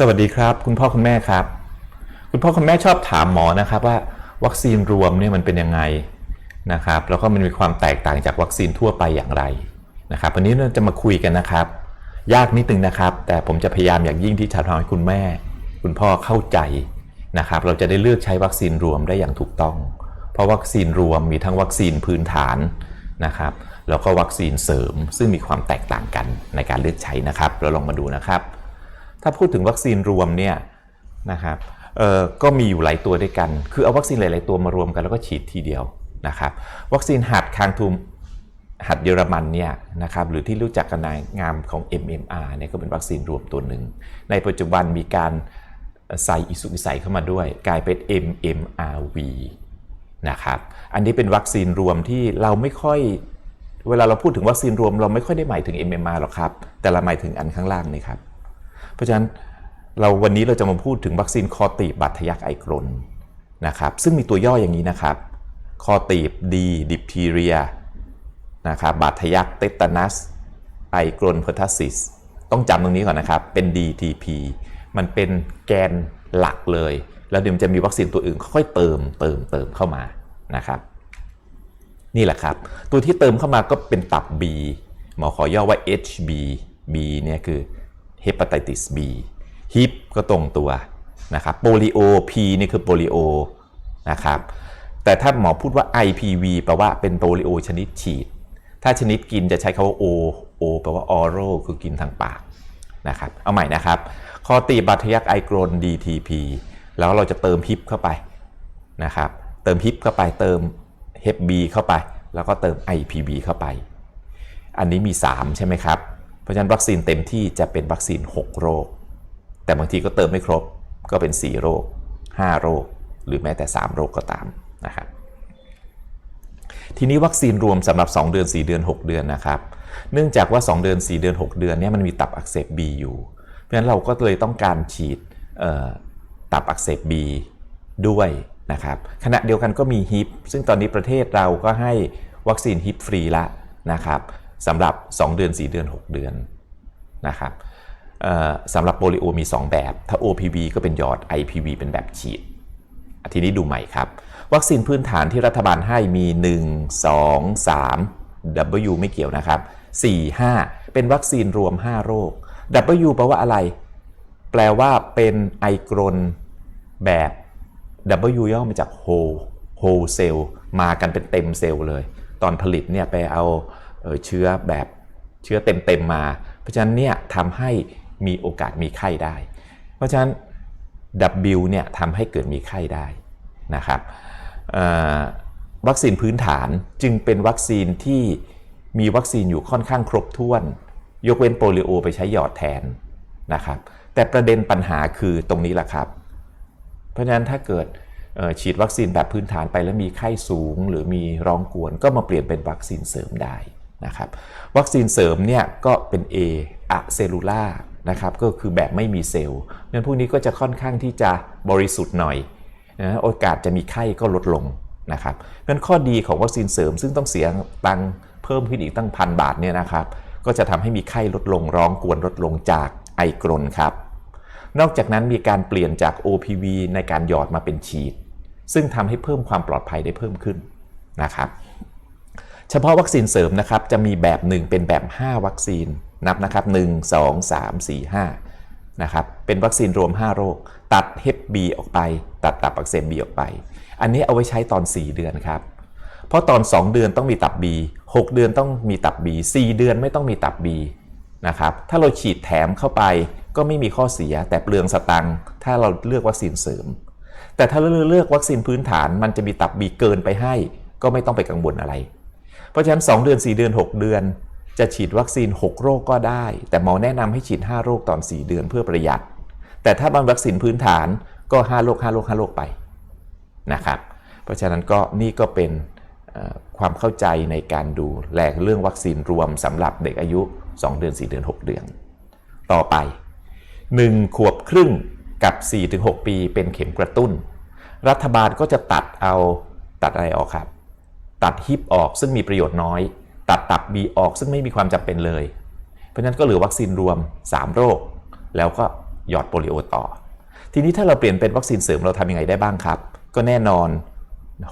สวัสดีครับ คุณพ่อคุณแม่ครับ คุณพ่อคุณแม่ชอบถามหมอนะครับว่าวัคซีนรวมเนี่ยมันเป็นยังไงนะครับแล้วก็มันมีความแตกต่างจากวัคซีนทั่วไปอย่างไรนะครับวันนี้เราจะมาคุยกันนะครับ ยากนิดนึงนะครับ แต่ผมจะพยายามอย่างยิ่งที่จะทำให้คุณแม่ คุณพ่อเข้าใจนะครับ เราจะได้เลือกใช้วัคซีนรวมได้อย่างถูกต้อง เพราะวัคซีนรวมมีทั้งวัคซีนพื้นฐานนะครับแล้วก็วัคซีนเสริมซึ่งมีความแตกต่างกันในการเลือกใช้นะครับ เราลองมาดูนะครับ ถ้าพูดถึงวัคซีนรวมเนี่ยนะครับก็มีอยู่หลายตัวด้วยกัน คือเอาวัคซีนหลาย ๆ ตัวมารวมกันแล้วก็ฉีดทีเดียวนะครับ วัคซีนหัดคางทูมหัดเยอรมันเนี่ยนะครับหรือที่รู้จักกันในงามของ MMR เนี่ยก็เป็นวัคซีนรวมตัวหนึ่ง ในปัจจุบันมีการใส่อิสุอิสัยเข้ามาด้วย กลายเป็น MMRV นะครับอันนี้เป็นวัคซีนรวมที่เราไม่ค่อย เวลาเราพูดถึงวัคซีนรวมเราไม่ค่อยได้หมายถึง MMR หรอกครับ แต่เราหมายถึงอันข้างล่างนี่ครับ เพราะฉะนั้นเราวันนี้เราจะมาพูดถึงวัคซีนคอตีบบัตทะยักไอกรนนะครับซึ่งมีตัวย่ออย่างนี้นะครับคอตีบดีดิปทีเรียนะครับบาดทะยักเตตานัสไอกรนเพอร์ทัสซิสต้องจำตรงนี้ก่อนนะครับ เป็น DTP มันเป็นแกนหลักเลย แล้วเดี๋ยวมันจะมีวัคซีนตัวอื่นค่อยเติมเติมเติมเข้ามานะครับ นี่แหละครับ ตัวที่เติมเข้ามาก็เป็นตับ B หมอขอย่อว่า HB B เนี่ยคือ hepatitis B ฮิปก็ตรงตัวนะครับโปลิโอ P นี่คือโปลิโอนะครับแต่ถ้าหมอพูดว่า IPV แปลว่าเป็นโปลิโอชนิดฉีด ถ้าชนิดกินจะใช้คาว่า O O แปลว่า oral คือกินทางปากนะครับเอาใหม่นะครับคอตีบบัตทะยักไอกรน DTP แล้วเราจะเติมฮิปเข้าไปนะครับเติมฮิปเข้าไปเติม Hep B เข้าไป แล้วก็เติม IPV เข้าไป อันนี้มี 3 ใช่ไหมครับ เพราะฉะนั้นวัคซีนเต็มที่จะเป็นวัคซีน 6 โรค แต่บางทีก็เติมไม่ครบก็เป็น 4 โรค 5 โรค หรือแม้แต่ 3 โรคก็ตามนะครับทีนี้วัคซีนรวมสำหรับ 2 เดือน 4 เดือน 6 เดือนนะครับ เนื่องจากว่า 2 เดือน 4 เดือน 6 เดือนเนี่ยมันมีตับอักเสบ B อยู่ เพราะฉะนั้นเราก็เลยต้องการฉีดตับอักเสบ B ด้วยนะครับขณะเดียวกันก็มีฮิปซึ่งตอนนี้ประเทศเราก็ให้วัคซีนฮิปฟรีละนะครับ สำหรับ 2 เดือน 4 เดือน 6 เดือนนะครับสำหรับโปลิโอมี 2 แบบ ถ้า OPV ก็เป็นหยอด IPV เป็นแบบฉีด ทีนี้ดูใหม่ครับ วัคซีนพื้นฐานที่รัฐบาลให้มี 1 2 3 W ไม่เกี่ยวนะครับ 4 5 เป็นวัคซีนรวม 5 โรค W แปลว่าอะไร แปลว่าเป็นไอกรนแบบ W ย่อมาจาก whole whole cell มากันเป็นเต็มเซลล์เลย ตอนผลิตเนี่ยไปเอา เชื้อแบบเชื้อเต็มๆมา เพราะฉะนั้นเนี่ยทำให้มีโอกาสมีไข้ได้ เพราะฉะนั้น W เนี่ยทำให้เกิดมีไข้ได้นะครับวัคซีนพื้นฐานจึงเป็นวัคซีนที่มีวัคซีนอยู่ค่อนข้างครบถ้วน ยกเว้นโปลิโอไปใช้หยอดแทนนะครับแต่ประเด็นปัญหาคือตรงนี้แหละครับ เพราะฉะนั้นถ้าเกิดฉีดวัคซีนแบบพื้นฐานไปแล้วมีไข้สูง หรือมีร้องกวนก็มาเปลี่ยนเป็นวัคซีนเสริมได้ นะครับวัคซีนเสริมเนี่ยก็เป็น A อะเซลลูล่านะครับก็คือแบบไม่มีเซลล์นั้นพวกนี้ก็จะค่อนข้างที่จะบริสุทธิ์หน่อยนะโอกาสจะมีไข้ก็ลดลงนะครับนั้นข้อดีของวัคซีนเสริม ซึ่งต้องเสียตังเพิ่มขึ้นอีกตั้งพันบาทเนี่ยนะครับก็จะทำให้มีไข้ลดลงร้องกวนลดลงจากไอกรนครับ นอกจากนั้นมีการเปลี่ยนจาก OPV ในการหยอดมาเป็นฉีด ซึ่งทำให้เพิ่มความปลอดภัยได้เพิ่มขึ้นนะครับ เฉพาะวัคซีนเสริมนะครับจะมีแบบหนึ่งเป็นแบบ 5 วัคซีนนับนะครับ 1 2 3 4 5นะครับเป็นวัคซีนรวม 5 โรค ตัด Hep B ออกไป ตัดตับอักเสบ B ออกไป อันนี้เอาไว้ใช้ตอน 4 เดือนครับ เพราะตอน 2 เดือนต้องมีตับ B 6เดือนต้องมีตับ B 4เดือนไม่ต้องมีตับ B นะครับถ้าเราฉีดแถมเข้าไปก็ไม่มีข้อเสียแต่เปลืองสตังค์ถ้าเราเลือกวัคซีนเสริม แต่ถ้าเราเลือกวัคซีนพื้นฐานมันจะมีตับบีเกินไปให้ ก็ไม่ต้องไปกังวลอะไร ราะฉะนั้น 2 เดือน 4 เดือน 6 เดือน จะฉีดวัคซีน 6 โรคก็ได้ แต่หมอแนะนำให้ฉีด 5 โรคตอน 4 เดือนเพื่อประหยัด แต่ถ้าบางวัคซีนพื้นฐานก็ 5 โรค 5 โรค 5 โรคไปนะครับ เพราะฉะนั้นก็นี่ก็เป็นความเข้าใจในการดูแลเรื่องวัคซีนรวมสำหรับเด็กอายุ 2 เดือน 4 เดือน 6 เดือน ต่อไป 1 ขวบครึ่งกับ 4-6 ปีเป็นเข็มกระตุ้น รัฐบาลก็จะตัดเอาตัดอะไรออกครับ ตัดฮิปออกซึ่งมีประโยชน์น้อย ตัดตับบีออกซึ่งไม่มีความจำเป็นเลย เพราะฉะนั้นก็เหลือวัคซีนรวม 3 โรค แล้วก็หยอดโปลิโอต่อ ทีนี้ถ้าเราเปลี่ยนเป็นวัคซีนเสริมเราทำยังไงได้บ้างครับ ก็แน่นอน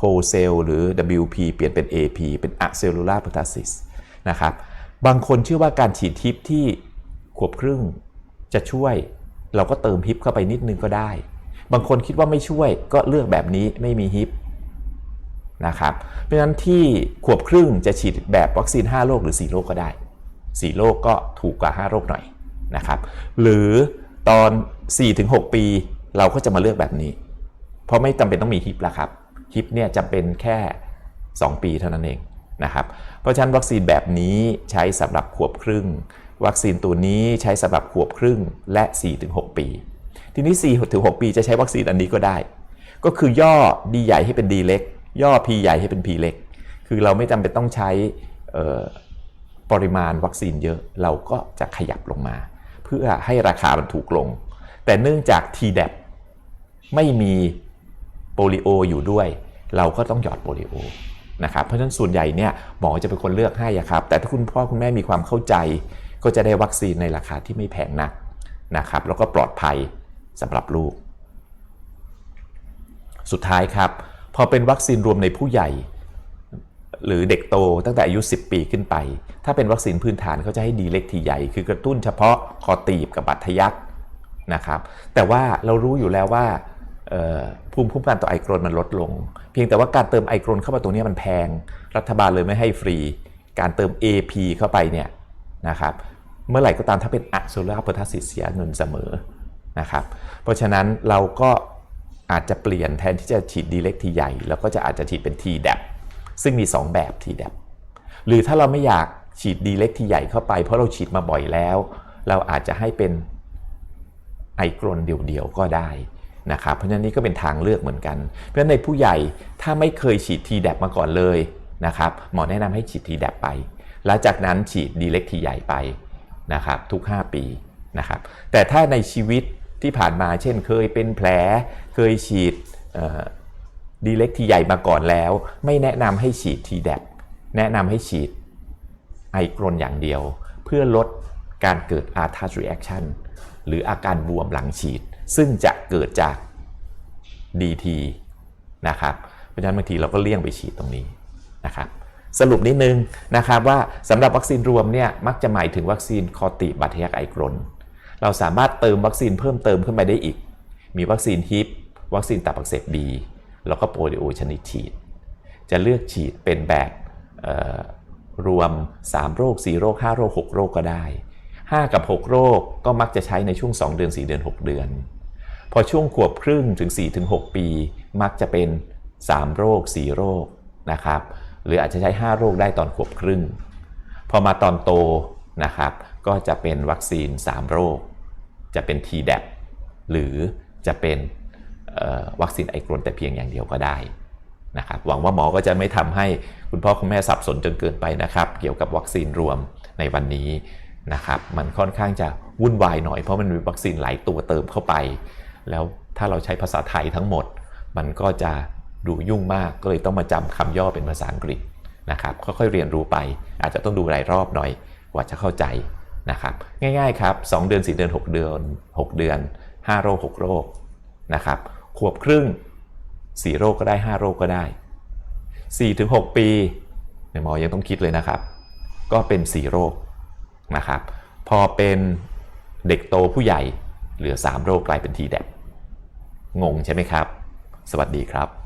wholesale หรือ WP เปลี่ยนเป็น AP เป็น acellular pertussis นะครับบางคนเชื่อว่าการฉีดฮิปที่ขวบครึ่งจะช่วย เราก็เติมฮิปเข้าไปนิดนึงก็ได้ บางคนคิดว่าไม่ช่วยก็เลือกแบบนี้ไม่มีฮิป นะครับเพราะฉะนั้นที่ขวบครึ่งจะฉีดแบบวัคซีน 5 โรคหรือ 4 โรคก็ได้ 4 โรคก็ถูกกว่า 5 โรคหน่อยนะครับหรือตอน 4-6 ปีเราก็จะมาเลือกแบบนี้ เพราะไม่จำเป็นต้องมีฮิปแล้วครับฮิปเนี่ยจำเป็นแค่ 2 ปีเท่านั้นเองนะครับเพราะฉะนั้นวัคซีนแบบนี้ใช้สำหรับขวบครึ่ง วัคซีนตัวนี้ใช้สำหรับขวบครึ่งและ 4-6 ปี ทีนี้ 4-6 ปีจะใช้วัคซีนอันนี้ก็ได้ ก็คือย่อ D ใหญ่ให้เป็น D เล็ก ย่อ P ใหญ่ให้เป็น P เล็ก คือเราไม่จำเป็นต้องใช้ปริมาณวัคซีนเยอะ เราก็จะขยับลงมา เพื่อให้ราคามันถูกลง แต่เนื่องจาก TDAP ไม่มีโปลิโออยู่ด้วย เราก็ต้องหยอดโปลิโอนะครับเพราะฉะนั้นส่วนใหญ่เนี่ยหมอจะเป็นคนเลือกให้ครับ แต่ถ้าคุณพ่อคุณแม่มีความเข้าใจ ก็จะได้วัคซีนในราคาที่ไม่แพงนักนะครับ แล้วก็ปลอดภัยสำหรับลูก สุดท้ายครับ พอเป็นวัคซีนรวมในผู้ใหญ่ หรือเด็กโตตั้งแต่อายุ 10 ปีขึ้นไป ถ้าเป็นวัคซีนพื้นฐานเขาจะให้ดีเล็กทีใหญ่ คือกระตุ้นเฉพาะคอตีบกับบัตทะยักนะครับ แต่ว่าเรารู้อยู่แล้วว่าภูมิคุ้มกันต่อไอกรนมันลดลง เพียงแต่ว่าการเติมไอกรนเข้ามาตรงนี้มันแพง รัฐบาลเลยไม่ให้ฟรี การเติม AP เข้าไปเนี่ยนะครับเมื่อไหร่ก็ตามถ้าเป็นอะโซลาร์โพแทสซิเสียเงินเสมอนะครับเพราะฉะนั้นเราก็ อาจจะเปลี่ยนแทนที่จะฉีดดีเล็กทีใหญ่ แล้วก็จะอาจจะฉีดเป็น t d a p ซึ่งมี 2 แบบ t d a p หรือถ้าเราไม่อยากฉีดดีเล็กทีใหญ่เข้าไป เพราะเราฉีดมาบ่อยแล้ว เราอาจจะให้เป็นไอกรนเดียวๆก็ได้นะครับเพราะฉะนั้นนี่ก็เป็นทางเลือกเหมือนกัน เพราะฉะนั้นในผู้ใหญ่ถ้าไม่เคยฉีด t d a p มาก่อนเลยนะครับหมอแนะนำให้ฉีด t d a p ไป แล้วจากนั้นฉีดดีเล็กทีใหญ่ไปนะครับทุก 5 ปีนะครับแต่ถ้าในชีวิต ที่ผ่านมาเช่นเคยเป็นแผลเคยฉีดดีเล็กทีใหญ่มาก่อนแล้ว ไม่แนะนำให้ฉีดทีแดแนะนำให้ฉีดไอกรนอย่างเดียว เพื่อลดการเกิด a r t h r reaction หรืออาการบวมหลังฉีด ซึ่งจะเกิดจาก DT นะครับเพราะฉะนั้นบางทีเราก็เลี่ยงไปฉีดตรงนี้นะครับสรุปนิดนึงนะครับว่าสำหรับวัคซีนรวมเนี่ยมักจะหมายถึงวัคซีนคอติบัตทะยักไอกรน เราสามารถเติมวัคซีนเพิ่มเติมขึ้นไปได้อีก มีวัคซีนฮิปวัคซีนตับอักเสบบีแล้วก็โปลิโอชนิดฉีด จะเลือกฉีดเป็นแบบรวม 3 โรค 4 โรค 5 โรค 6 โรคก็ได้ 5 กับ 6 โรคก็มักจะใช้ในช่วง 2 เดือน 4 เดือน 6 เดือน พอช่วงขวบครึ่งถึง4ถึง6ปี มักจะเป็น 3 โรค 4 โรคนะครับ หรืออาจจะใช้ 5 โรคได้ตอนขวบครึ่ง พอมาตอนโตนะครับ ก็จะเป็นวัคซีน 3 โรค จะเป็น t d a p หรือจะเป็นวัคซีนไอกรนแต่เพียงอย่างเดียวก็ได้นะครับหวังว่าหมอก็จะไม่ทำให้คุณพ่อคุณแม่สับสนจนเกินไปนะครับ เกี่ยวกับวัคซีนรวมในวันนี้นะครับ มันค่อนข้างจะวุ่นวายหน่อยเพราะมันมีวัคซีนหลายตัวเติมเข้าไป แล้วถ้าเราใช้ภาษาไทยทั้งหมด มันก็จะดูยุ่งมากก็เลยต้องมาจำคำย่อเป็นภาษาอังกฤษนะครับค่อยๆเรียนรู้ไป อาจจะต้องดูหลายรอบหน่อยกว่าจะเข้าใจ นะครับง่ายๆครับ2เดือน 4 เดือน 6 เดือน 6 เดือน 5 โรค 6 โรคนะครับขวบครึ่ง 4 โรคก็ได้ 5 โรคก็ได้ 4-6 ปีหมอยังต้องคิดเลยนะครับ ก็เป็น 4 โรคนะครับพอเป็นเด็กโตผู้ใหญ่เหลือ 3 โรคกลายเป็นทีแดงงใช่ไหมครับ สวัสดีครับ